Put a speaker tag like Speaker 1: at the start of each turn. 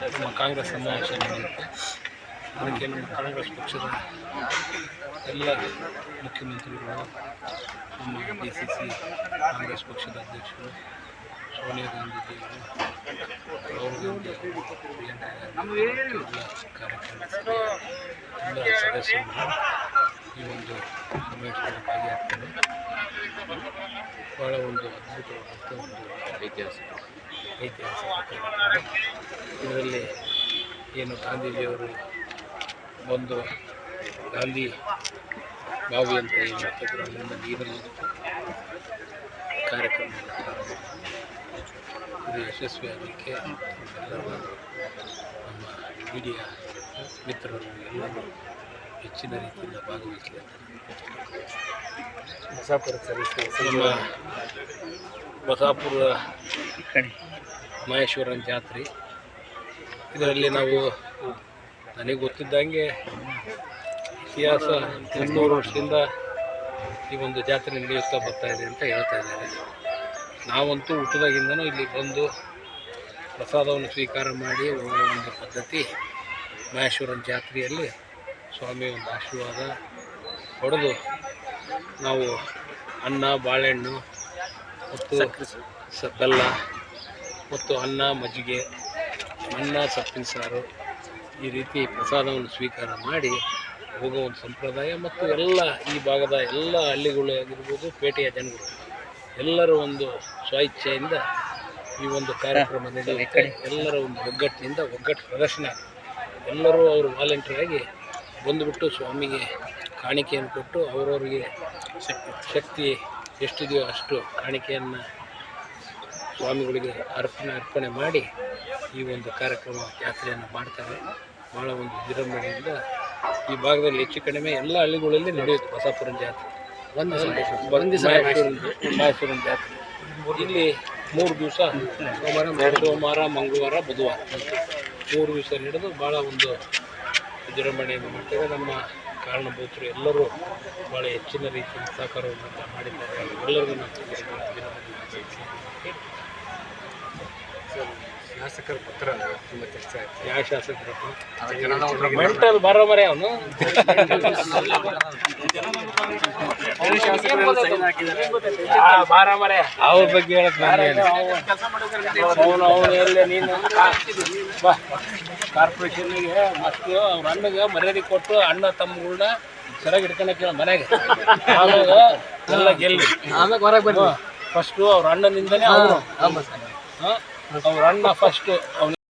Speaker 1: ನಮ್ಮ ಕಾಂಗ್ರೆಸ್ ಸಮಾವೇಶ ಅದಕ್ಕೆ ನಮ್ಮ ಕಾಂಗ್ರೆಸ್ ಪಕ್ಷದ ಎಲ್ಲ ಮುಖ್ಯಮಂತ್ರಿಗಳು, ನಮ್ಮ ಡಿ ಸಿ ಸಿ ಕಾಂಗ್ರೆಸ್ ಪಕ್ಷದ ಅಧ್ಯಕ್ಷರು, ಸೋನಿಯಾ ಗಾಂಧೀಜಿಯವರು, ರಾಹುಲ್ ಗಾಂಧಿ ಕಾರ್ಯಕ್ರಮ ಎಲ್ಲ ಸದಸ್ಯರು ಈ ಒಂದು ಸಮಾವೇಶದಲ್ಲಿ ಭಾಗಿಯಾಗ್ತಾರೆ. ಭಾಳ ಒಂದು ಅದ್ಭುತವಾದಂಥ ಒಂದು ಐತಿಹಾಸಿಕ ಐತಿಹಾಸಿಕ. ಇದರಲ್ಲಿ ಏನು ಗಾಂಧೀಜಿಯವರು ಒಂದು ಗಾಂಧಿ ಬಾವಿ ಅಂತ ಏನು ಮಾಡ್ತಿದ್ರು ಅಲ್ಲಿಂದ ನೀರಲ್ಲಿ ಕಾರ್ಯಕ್ರಮ ಇದು ಯಶಸ್ವಿಯಾಗಲಿಕ್ಕೆ ಎಲ್ಲರೂ ನಮ್ಮ ಮೀಡಿಯಾ ಮಿತ್ರರು ಎಲ್ಲರೂ ಹೆಚ್ಚಿನ ರೀತಿಯಿಂದ ಭಾಗವಹಿಸಿದ್ದಾರೆ.
Speaker 2: ಬಸಾಪುರ
Speaker 1: ಬಸಾಪುರ ಮಹೇಶ್ವರನ ಜಾತ್ರೆ. ಇದರಲ್ಲಿ ನಾವು ನನಗೆ ಗೊತ್ತಿದ್ದಂಗೆ ಇತಿಹಾಸ ಎಂಟುನೂರು ವರ್ಷದಿಂದ ಈ ಒಂದು ಜಾತ್ರೆ ನಡೆಯುತ್ತಾ ಬರ್ತಾ ಇದೆ ಅಂತ ಹೇಳ್ತಾ ಇದ್ದಾರೆ. ನಾವಂತೂ ಹುಟ್ಟಿದಾಗಿಂದನೂ ಇಲ್ಲಿ ಬಂದು ಪ್ರಸಾದವನ್ನು ಸ್ವೀಕಾರ ಮಾಡಿ ಒಂದು ಪದ್ಧತಿ ಮಹೇಶ್ವರನ ಜಾತ್ರೆಯಲ್ಲಿ ಸ್ವಾಮಿ ಒಂದು ಆಶೀರ್ವಾದ ಪಡೆದು ನಾವು ಅನ್ನ ಬಾಳೆಹಣ್ಣು ಮತ್ತು ಬೆಲ್ಲ ಮತ್ತು ಅನ್ನ ಮಜ್ಜಿಗೆ ಅನ್ನ ಸೊಪ್ಪಿನ ಸಾರು ಈ ರೀತಿ ಪ್ರಸಾದವನ್ನು ಸ್ವೀಕಾರ ಮಾಡಿ ಹೋಗುವ ಒಂದು ಸಂಪ್ರದಾಯ ಮತ್ತು ಎಲ್ಲ ಈ ಭಾಗದ ಎಲ್ಲ ಹಳ್ಳಿಗಳು ಆಗಿರ್ಬೋದು ಪೇಟೆಯ ಜನಗಳು ಎಲ್ಲರೂ ಒಂದು ಸ್ವಇಚ್ಛೆಯಿಂದ ಈ ಒಂದು ಕಾರ್ಯಕ್ರಮದಲ್ಲಿ ಎಲ್ಲರ ಒಂದು ಒಗ್ಗಟ್ಟಿನಿಂದ ಒಗ್ಗಟ್ಟು ಪ್ರದರ್ಶನ ಎಲ್ಲರೂ ಅವರು ವಾಲಂಟಿಯರಾಗಿ ಬಂದುಬಿಟ್ಟು ಸ್ವಾಮಿಗೆ ಕಾಣಿಕೆಯನ್ನು ಕೊಟ್ಟು ಅವರವರಿಗೆ ಶಕ್ತಿ ಎಷ್ಟಿದೆಯೋ ಅಷ್ಟು ಕಾಣಿಕೆಯನ್ನು ಸ್ವಾಮಿಗಳಿಗೆ ಅರ್ಪಣೆ ಅರ್ಪಣೆ ಮಾಡಿ ಈ ಒಂದು ಕಾರ್ಯಕ್ರಮ ಯಾತ್ರೆಯನ್ನು ಮಾಡ್ತಾರೆ. ಭಾಳ ಒಂದು ವಿಜೃಂಭಣೆಯಿಂದ ಈ ಭಾಗದಲ್ಲಿ ಹೆಚ್ಚು ಕಡಿಮೆ ಎಲ್ಲ ಹಳ್ಳಿಗಳಲ್ಲಿ ನಡೆಯುತ್ತೆ ಬಸಾಪುರನ ಜಾತ್ರೆ. ಒಂದು ಜಾತ್ರೆ. ಇಲ್ಲಿ ಮೂರು ದಿವಸ ಸೋಮವಾರ ಸೋಮವಾರ ಮಂಗಳವಾರ ಬುಧವಾರ. ಮೂರು ದಿವಸ ನಡೆದು ಭಾಳ ಒಂದು ವಿಜೃಂಭಣೆಯನ್ನು ಮಾಡ್ತೇವೆ ನಮ್ಮ ಕಾರಣಭೂತರು ಎಲ್ಲರೂ ಭಾಳ ಹೆಚ್ಚಿನ ರೀತಿಯಲ್ಲಿ ಸಹಕಾರವನ್ನು ಮಾಡಿದ್ದಾರೆ. ಎಲ್ಲರಿಗೂ
Speaker 2: ಶಾಸಕರ ಪತ್ರ ತುಂಬ ಚರ್ಚೆ ಆಯ್ತು.
Speaker 1: ಯಾವ ಶಾಸಕರು ಮೆಂಟಲ್ ಬರೋಬರೇ ಅವನು. ಬಾರಾಮರೆ ಅವ್ರ ಬಗ್ಗೆ ಹೇಳಕ್ ಅವನು ಅವನು ಎಲ್ಲ ನೀನು? ಬಾ. ಕಾರ್ಪೊರೇಷನ್ಗೆ ಮತ್ತು ಅವ್ರ ಅಣ್ಣಗೆ ಮರ್ಯಾದೆ ಕೊಟ್ಟು ಅಣ್ಣ ತಮ್ಮಗಳನ್ನ ಸರಿಯಾಗಿ ಇಟ್ಕೊಳಕ್ಕೆ ಹೇಳ ಮನೆಗೆ. ಆಮೇಲೆ ಎಲ್ಲ ಗೆಲ್ಲಿ.
Speaker 2: ಆಮೇಲೆ ಹೊರಗೆ ಬರ್ತೀವಿ
Speaker 1: ಫಸ್ಟು ಅವ್ರ ಅಣ್ಣನಿಂದನೇ ಅವನು ಅವ್ರ ಅಣ್ಣ ಫಸ್ಟ್ ಅವ್ನ